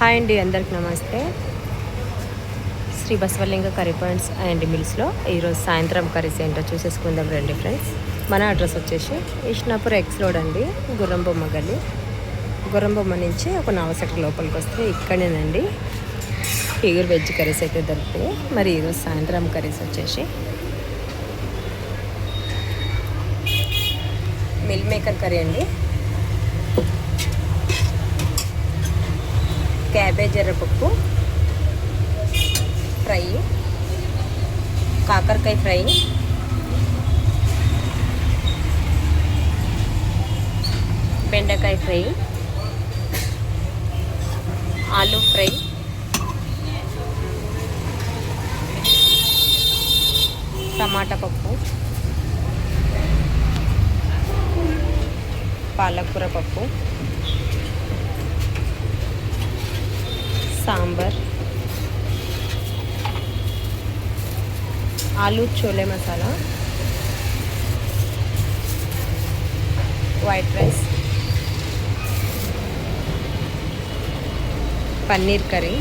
Hi అండి అందరికి నమస్తే. Shri Basavalinga curry points and మిల్స్లో ఈరోజు సాయంత్రం కర్రీస్ ఏంటో చూసేసుకుందాం రండి ఫ్రెండ్స్. మన అడ్రస్ వచ్చేసి ఇష్నాపూర్ ఎక్స్ రోడ్ అండి గుర్రంబొమ్మ గల్లి. గుర్రంబొమ్మ నుంచి ఒక నవసెట్ లోపలికి వస్తే ఇక్కడేనండి. ప్యూర్ వెజ్ కర్రీస్ అయితే దొరుకుతాయి. మరి ఈరోజు సాయంత్రం కర్రీస్ వచ్చేసి మిల్ మేకర్ కర్రీ అండి. క్యాబేజ్ ఎర్రపప్పు ఫ్రై కాకరకాయ ఫ్రై బెండకాయ ఫ్రై ఆలూ ఫ్రై టమాటా పప్పు పాలకూర పప్పు sambar. Aloo chole masala. White rice paneer curry.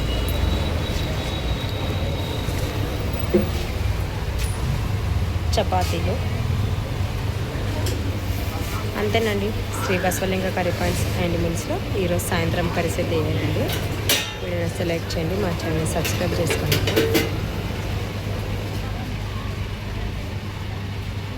చపాతీలు. అంతేనండి. Shri Basavalinga curry points and మిల్స్లో ఈరోజు సాయంత్రం కరిసేది అయితే వీడియో సెలెక్ట్ చేయండి మా ఛానల్ సబ్స్క్రైబ్ చేసుకోండి.